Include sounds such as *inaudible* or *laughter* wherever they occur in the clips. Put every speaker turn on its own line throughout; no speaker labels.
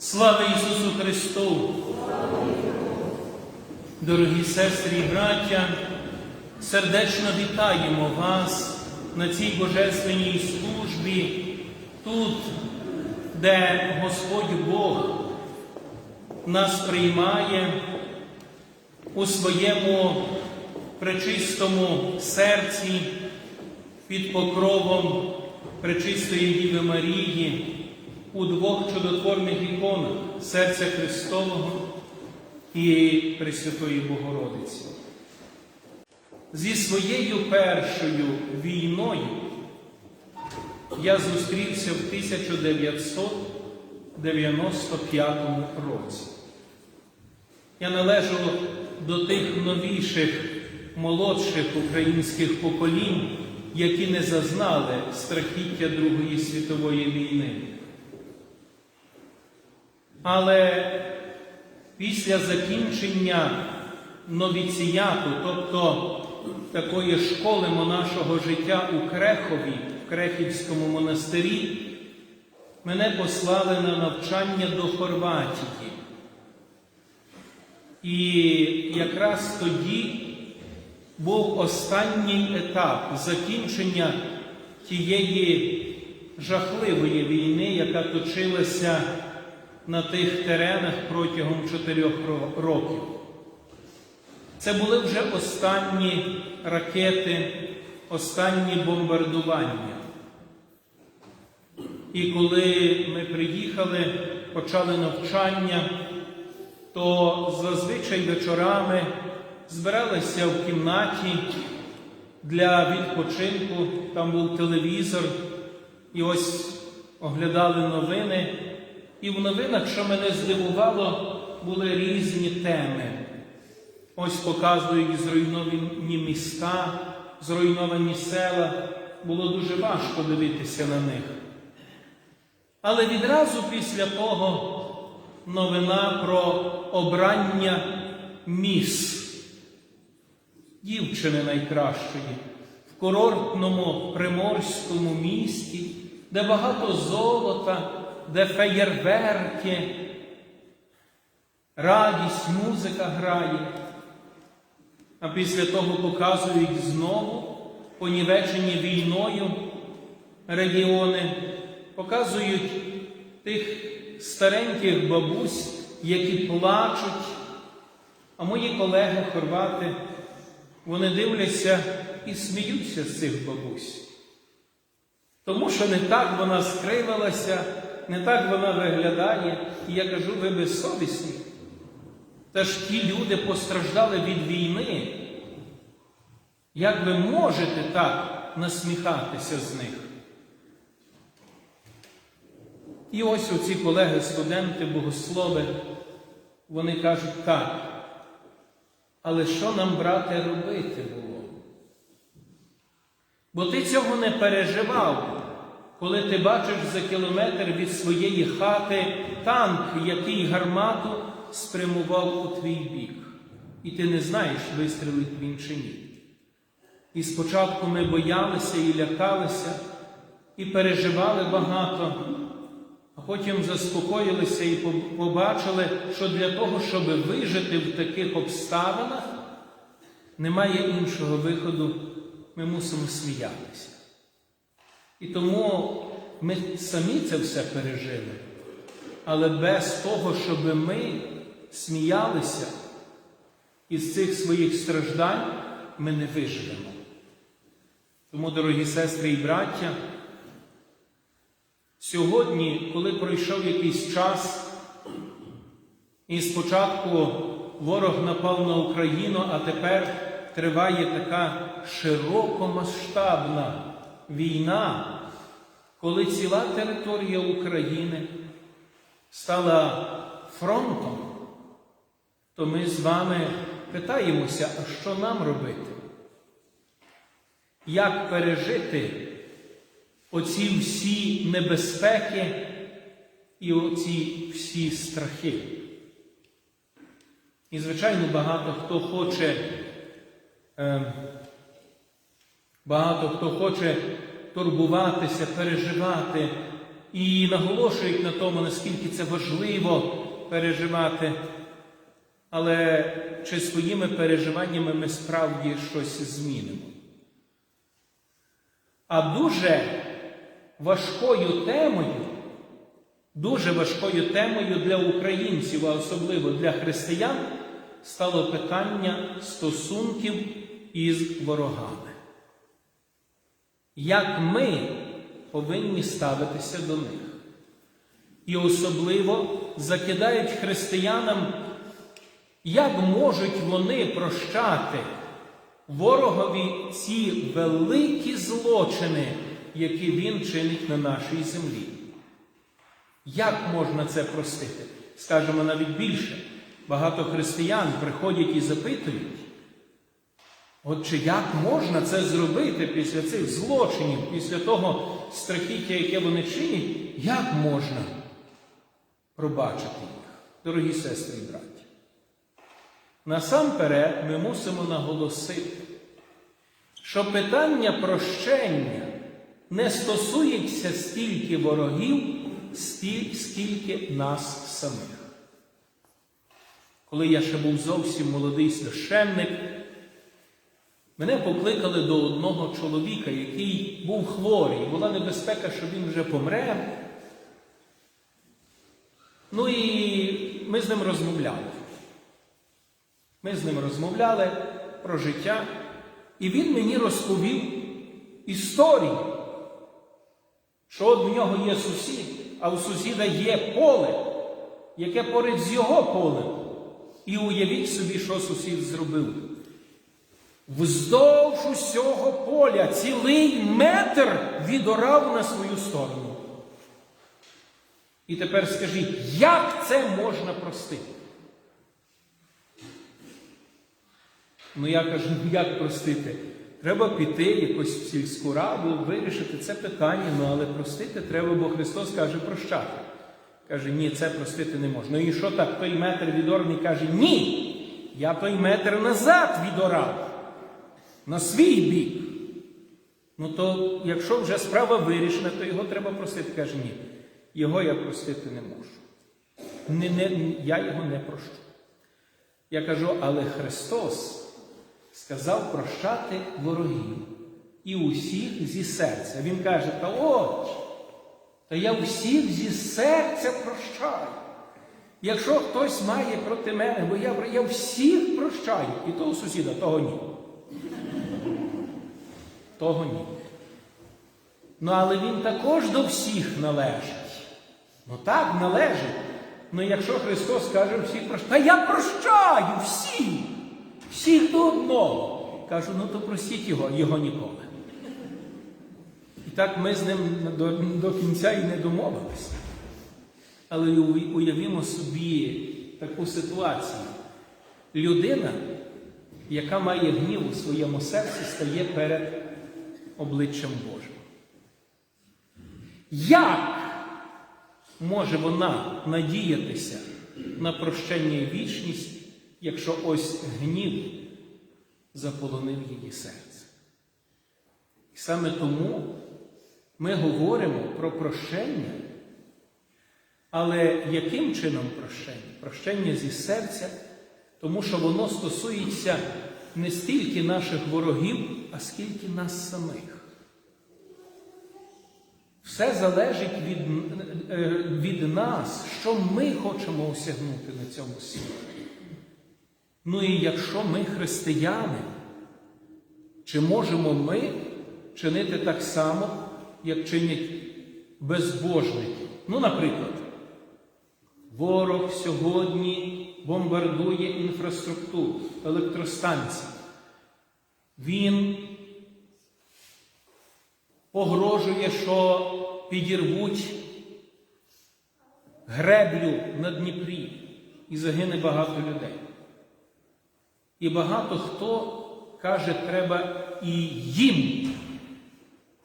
Слава Ісусу Христу! Дорогі сестри і браття, сердечно вітаємо вас на цій божественній службі, тут, де Господь Бог нас приймає у своєму пречистому серці під покровом Пречистої Діви Марії у двох чудотворних іконах серця Христового і Пресвятої Богородиці. Зі своєю першою війною я зустрівся в 1995 році. Я належу до тих новіших, молодших українських поколінь, які не зазнали страхіття Другої світової війни. Але після закінчення новіціяту, тобто такої школи монашого життя у Крехові, в Крехівському монастирі, мене послали на навчання до Хорватії. І якраз тоді був останній етап закінчення тієї жахливої війни, яка точилася на тих теренах протягом чотирьох років. Це були вже останні ракети, останні бомбардування. І коли ми приїхали, почали навчання, то зазвичай вечорами збиралися в кімнаті для відпочинку, там був телевізор, і ось оглядали новини. І в новинах, що мене здивувало, були різні теми. Ось показують зруйновані міста, зруйновані села. Було дуже важко дивитися на них. Але відразу після того новина про обрання міс дівчини найкращої в курортному приморському місті, де багато золота, де феєрверки, радість, музика грає. А після того показують знову понівечені війною регіони, показують тих стареньких бабусь, які плачуть. А мої колеги хорвати, вони дивляться і сміються з цих бабусь. Тому що не так вона скривилася, не так вона виглядає. І я кажу, ви безсовісні. Та ж ті люди постраждали від війни. Як ви можете так насміхатися з них? І ось оці колеги-студенти, богослови, вони кажуть так. Але що нам, брате, робити було? Бо ти цього не переживав, коли ти бачиш за кілометр від своєї хати танк, який гармату спрямував у твій бік. І ти не знаєш, вистрілить він чи ні. І спочатку ми боялися і лякалися, і переживали багато, а потім заспокоїлися і побачили, що для того, щоб вижити в таких обставинах, немає іншого виходу, ми мусимо сміятися. І тому ми самі це все пережили. Але без того, щоб ми сміялися із цих своїх страждань, ми не виживемо. Тому, дорогі сестри і браття, сьогодні, коли пройшов якийсь час, і спочатку ворог напав на Україну, а тепер триває така широкомасштабна війна, коли ціла територія України стала фронтом, то ми з вами питаємося, а що нам робити? Як пережити оці всі небезпеки і оці всі страхи? І, звичайно, багато хто хоче, е, багато хто хоче турбуватися, переживати і наголошують на тому, наскільки це важливо переживати. Але чи своїми переживаннями ми справді щось змінимо? А дуже важкою темою, дуже важкою темою для українців, а особливо для християн, стало питання стосунків із ворогами. Як ми повинні ставитися до них? І особливо закидають християнам, як можуть вони прощати ворогові ці великі злочини, які він чинить на нашій землі. Як можна це простити? Скажемо навіть більше. Багато християн приходять і запитують, от чи як можна це зробити після цих злочинів, після того страхіття, яке вони чинять, як можна пробачити їх, дорогі сестри і браті? Насамперед ми мусимо наголосити, що питання прощення не стосується стільки ворогів, скільки нас самих. Коли я ще був зовсім молодий священник, мене покликали до одного чоловіка, який був хворий, була небезпека, що він вже помре. Ну і ми з ним розмовляли. Ми з ним розмовляли про життя, і він мені розповів історію, що от в нього є сусід, а у сусіда є поле, яке поряд з його полем. І уявіть собі, що сусід зробив. Вздовж усього поля цілий метр відорав на свою сторону. І тепер скажіть, як це можна простити? Ну я кажу, *laughs* як простити? Треба піти якось в сільську раду, вирішити це питання, ну але простити треба, бо Христос каже прощати. Каже, ні, це простити не можна. Ну і що так, той метр відорний каже, ні, я той метр назад відорав, на свій бік. Ну то, якщо вже справа вирішена, то його треба простити. Каже, ні, його я простити не можу. Не, не, я його не прощу. Я кажу, але Христос сказав прощати ворогів і усіх зі серця. Він каже, та от, та я всіх зі серця прощаю. Якщо хтось має проти мене, бо я, я всіх прощаю, і того сусіда, того ні. Того ні. Ну, але він також до всіх належить. Ну так, належить. Ну якщо Христос каже всіх прощаю, та я прощаю всіх, всіх до одного. Кажу, ну то простіть його, його ніколи. І так ми з ним до, до кінця і не домовилися. Але уявімо собі таку ситуацію. Людина, яка має гнів у своєму серці, стає перед обличчям Божим. Як може вона надіятися на прощення і вічність, якщо ось гнів заполонив її серце? І саме тому ми говоримо про прощення, але яким чином прощення? Прощення зі серця, тому що воно стосується не стільки наших ворогів, а скільки нас самих. Все залежить від, е, від нас, що ми хочемо осягнути на цьому світі. Ну і якщо ми християни, чи можемо ми чинити так само, як чинять безбожники? Ну, наприклад, ворог сьогодні бомбардує інфраструктуру, електростанції. Він погрожує, що підірвуть греблю на Дніпрі і загине багато людей. І багато хто каже, треба і їм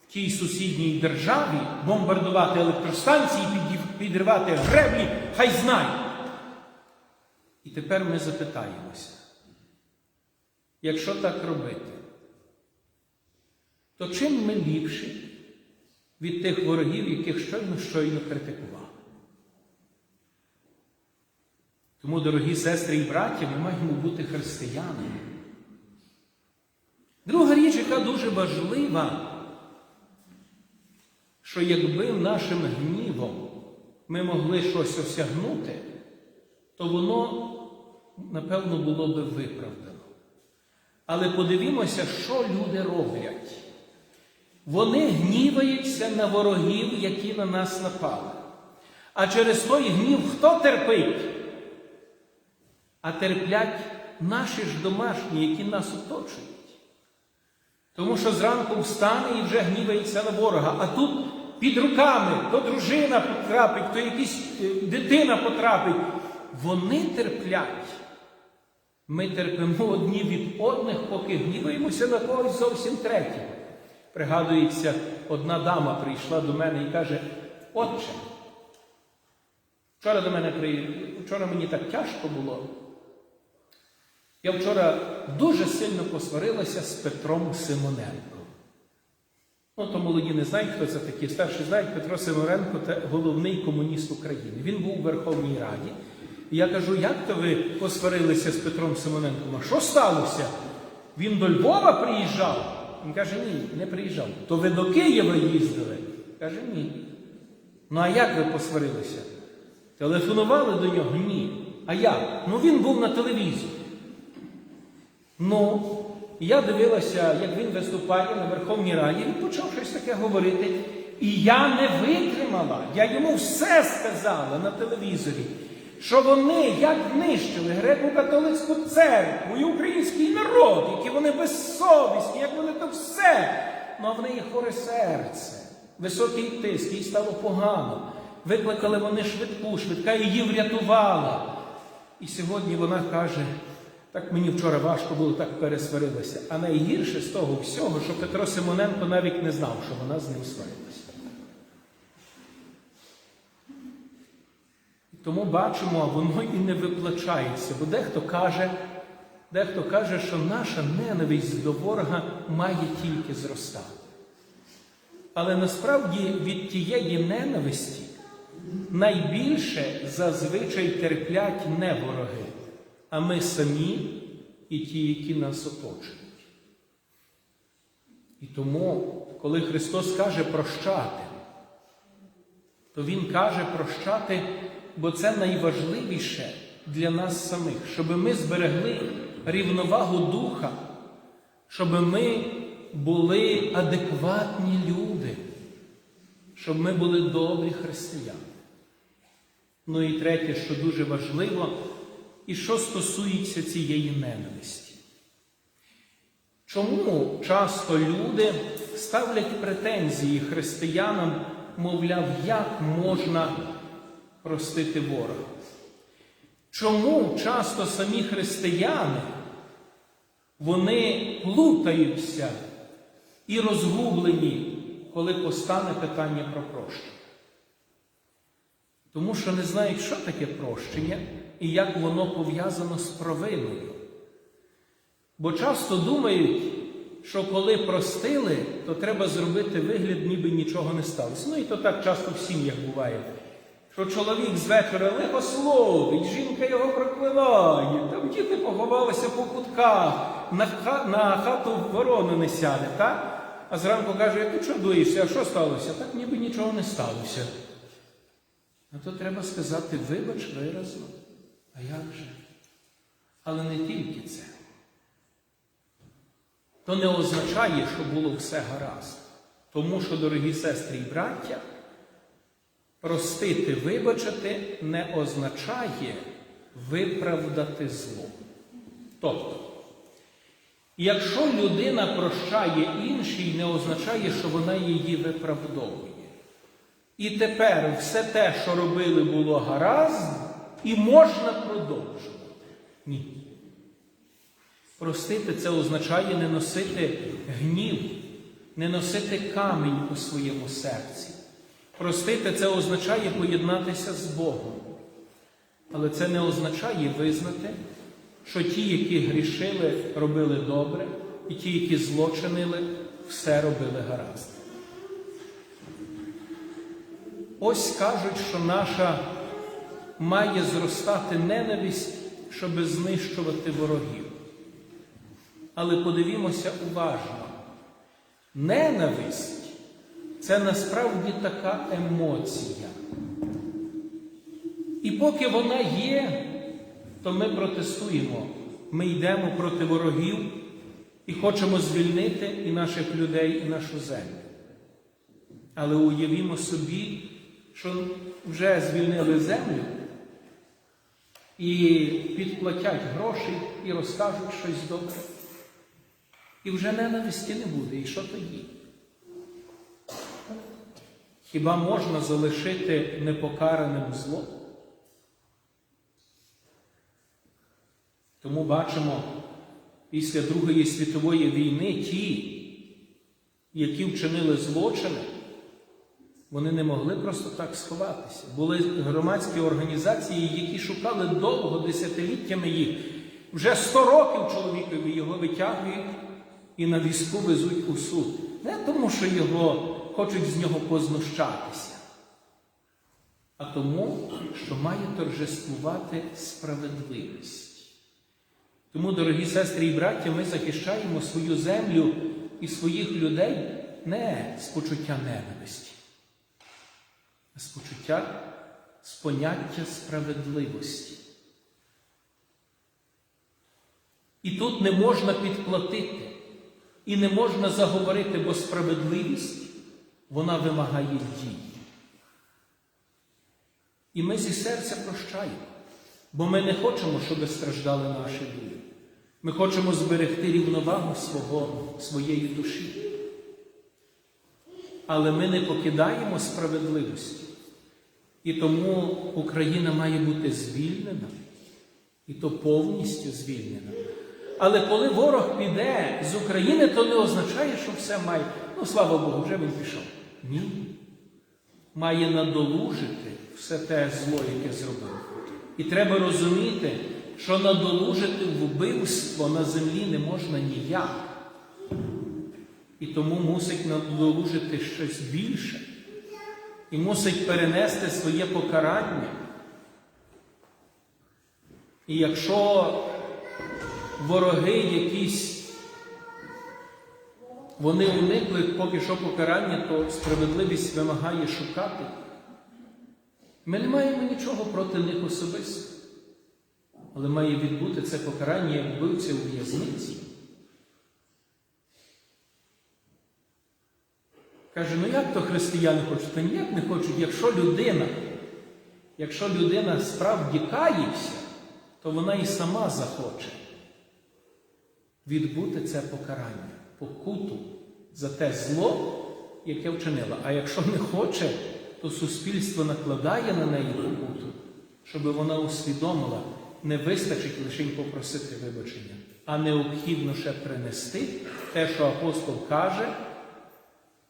в тій сусідній державі бомбардувати електростанції, підривати греблі, хай знають. І тепер ми запитаємося, якщо так робити, то чим ми ліпші від тих ворогів, яких щойно щойно критикували. Тому, дорогі сестри і браті, ми маємо бути християнами. Друга річ, яка дуже важлива, що якби нашим гнівом ми могли щось осягнути, то воно, напевно, було би виправдано. Але подивімося, що люди роблять. Вони гніваються на ворогів, які на нас напали. А через той гнів хто терпить? А терплять наші ж домашні, які нас оточують. Тому що зранку встане і вже гнівається на ворога, а тут під руками то дружина потрапить, то якась е, дитина потрапить. Вони терплять. Ми терпимо одні від одних, поки гніваємося на когось зовсім третього. Пригадується, одна дама прийшла до мене і каже: Отче, вчора до мене при... вчора мені так тяжко було. Я вчора дуже сильно посварилася з Петром Симоненком. Ну, то молоді не знають, хто це такий. Старші знають, Петро Симоненко це головний комуніст України. Він був у Верховній Раді. І я кажу, як то ви посварилися з Петром Симоненком? А що сталося? Він до Львова приїжджав? Він каже, ні, не приїжджав. То ви до Києва їздили? Каже, ні. Ну а як ви посварилися? Телефонували до нього? Ні. А як? Ну він був на телевізорі. Ну, я дивилася, як він виступає на Верховній Раді, він почав щось таке говорити. І я не витримала. Я йому все сказала на телевізорі, що вони як нищили греко-католицьку церкву і український народ, які вони безсовісні, як вони то все. Ну а в неї хоре серце, високий тиск, їй стало погано. Викликали вони швидку, швидка її врятувала. І сьогодні вона каже, так мені вчора важко було, так пересварилася. А найгірше з того всього, що Петро Симоненко навіть не знав, що вона з ним сварилася. Тому бачимо, воно і не виплачається. Бо дехто каже, дехто каже, що наша ненависть до ворога має тільки зростати. Але насправді від тієї ненависті найбільше зазвичай терплять не вороги, а ми самі і ті, які нас оточують. І тому, коли Христос каже прощати, то Він каже прощати, бо це найважливіше для нас самих, щоб ми зберегли рівновагу духа, щоб ми були адекватні люди, щоб ми були добрі християни. Ну і третє, що дуже важливо, і що стосується цієї ненависті. Чому часто люди ставлять претензії християнам, мовляв, як можна простити ворога? Чому часто самі християни вони плутаються і розгублені, коли постане питання про прощення? Тому що не знають, що таке прощення і як воно пов'язано з провиною. Бо часто думають, що коли простили, то треба зробити вигляд, ніби нічого не сталося. Ну і то так часто в сім'ях буває. Що чоловік з вечора лихословить, жінка його проклинає, там діти поховалися по кутках, на, на хату ворону не сяде, так? А зранку каже, ти чого дуєшся, а що сталося? Так ніби нічого не сталося. Ну то треба сказати, вибач виразно. А як же? Але не тільки це. То не означає, що було все гаразд. Тому що, дорогі сестри і браття, простити, вибачити не означає виправдати зло. Тобто, якщо людина прощає іншій, не означає, що вона її виправдовує. І тепер все те, що робили, було гаразд, і можна продовжувати. Ні. Простити це означає не носити гнів, не носити камінь у своєму серці. Простити це означає поєднатися з Богом. Але це не означає визнати, що ті, які грішили, робили добре, і ті, які злочинили, все робили гаразд. Ось кажуть, що наша має зростати ненависть, щоб знищувати ворогів. Але подивімося уважно. Ненависть це насправді така емоція. І поки вона є, то ми протестуємо. Ми йдемо проти ворогів і хочемо звільнити і наших людей, і нашу землю. Але уявімо собі, що вже звільнили землю і підплатять гроші і розкажуть щось добре. І вже ненависті не буде. І що тоді? Хіба можна залишити непокараним зло? Тому бачимо, після Другої світової війни ті, які вчинили злочини, вони не могли просто так сховатися. Були громадські організації, які шукали довго десятиліттями їх. Вже сто років чоловікові його витягують і на візку везуть у суд. Не тому, що його хочуть з нього познущатися, а тому, що має торжествувати справедливість. Тому, дорогі сестри і браття, ми захищаємо свою землю і своїх людей не з почуття ненависті, а з почуття з поняття справедливості. І тут не можна підплатити, і не можна заговорити, бо справедливість вона вимагає дій. І ми зі серця прощаємо, бо ми не хочемо, щоб страждали наші люди. Ми хочемо зберегти рівновагу свого, своєї душі. Але ми не покидаємо справедливості. І тому Україна має бути звільнена, і то повністю звільнена. Але коли ворог піде з України, то не означає, що все має. Ну, слава Богу, вже він пішов. Ні. Має надолужити все те зло, яке зробив. І треба розуміти, що надолужити вбивство на землі не можна ніяк. І тому мусить надолужити щось більше. І мусить перенести своє покарання. І якщо вороги якісь, вони уникли поки що покарання, то справедливість вимагає шукати. Ми не маємо нічого проти них особисто. Але має відбути це покарання як вбивця у в'язниці. Каже, ну як то християни хочуть? Та ніяк не хочуть, якщо людина, якщо людина справді кається, то вона і сама захоче відбути це покарання, покуту за те зло, яке вчинила. А якщо не хоче, то суспільство накладає на неї покуту, щоб вона усвідомила, не вистачить лише попросити вибачення, а необхідно ще принести те, що апостол каже,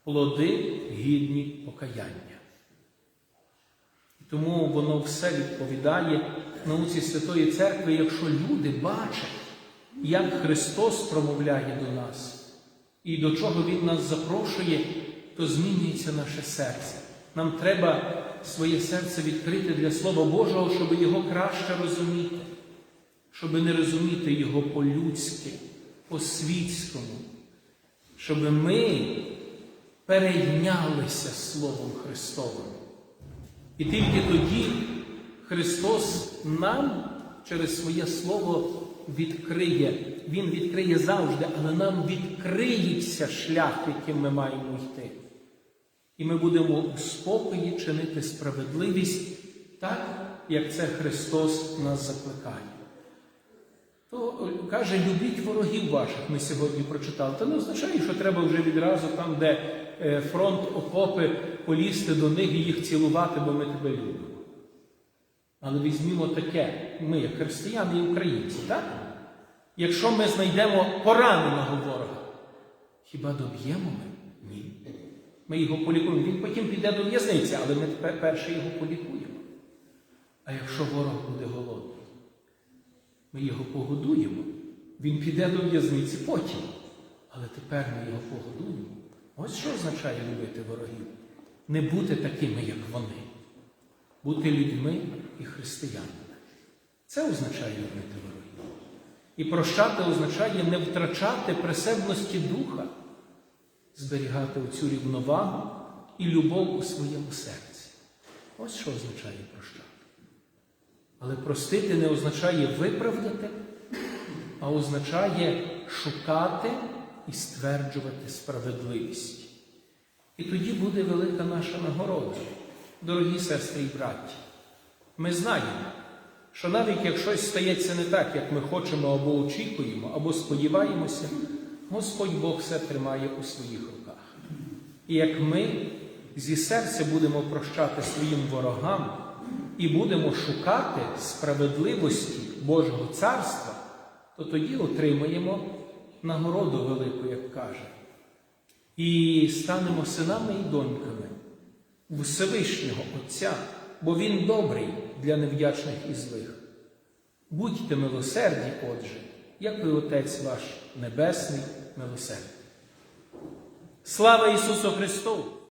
плоди гідні покаяння. Тому воно все відповідає науці Святої Церкви, якщо люди бачать, як Христос промовляє до нас і до чого Він нас запрошує, то змінюється наше серце. Нам треба своє серце відкрити для Слова Божого, щоб його краще розуміти, щоб не розуміти його по-людськи, по-світському, щоб ми перейнялися Словом Христовим. І тільки тоді Христос нам через своє Слово відкриє. Він відкриє завжди, але нам відкриється шлях, яким ми маємо йти. І ми будемо у спокої чинити справедливість так, як це Христос нас закликає. То каже, любіть ворогів ваших, ми сьогодні прочитали. Це не означає, що треба вже відразу там, де е, фронт окопи, полізти до них і їх цілувати, бо ми тебе любимо. Але візьмімо таке, ми, як християни і українці, так? Якщо ми знайдемо пораненого ворога, хіба доб'ємо ми? Ні. Ми його полікуємо. Він потім піде до в'язниці, але ми тепер перше його полікуємо. А якщо ворог буде голодний, ми його погодуємо. Він піде до в'язниці потім. Але тепер ми його погодуємо. Ось що означає любити ворогів. Не бути такими, як вони. бути людьми і християнами. Це означає любити ворогів. І прощати означає не втрачати присебності духа, зберігати оцю рівновагу і любов у своєму серці. Ось що означає прощати. Але простити не означає виправдати, а означає шукати і стверджувати справедливість. І тоді буде велика наша нагорода, дорогі сестри і браті. Ми знаємо, що навіть як стається не так, як ми хочемо або очікуємо, або сподіваємося, Господь Бог все тримає у своїх руках. І як ми зі серця будемо прощати своїм ворогам і будемо шукати справедливості Божого царства, то тоді отримаємо нагороду велику, як каже. І станемо синами і доньками Всевишнього Отця, бо Він добрий для невдячних і злих. Будьте милосердні, отже, як і Отець ваш Небесний милосердний. Слава Ісусу Христу!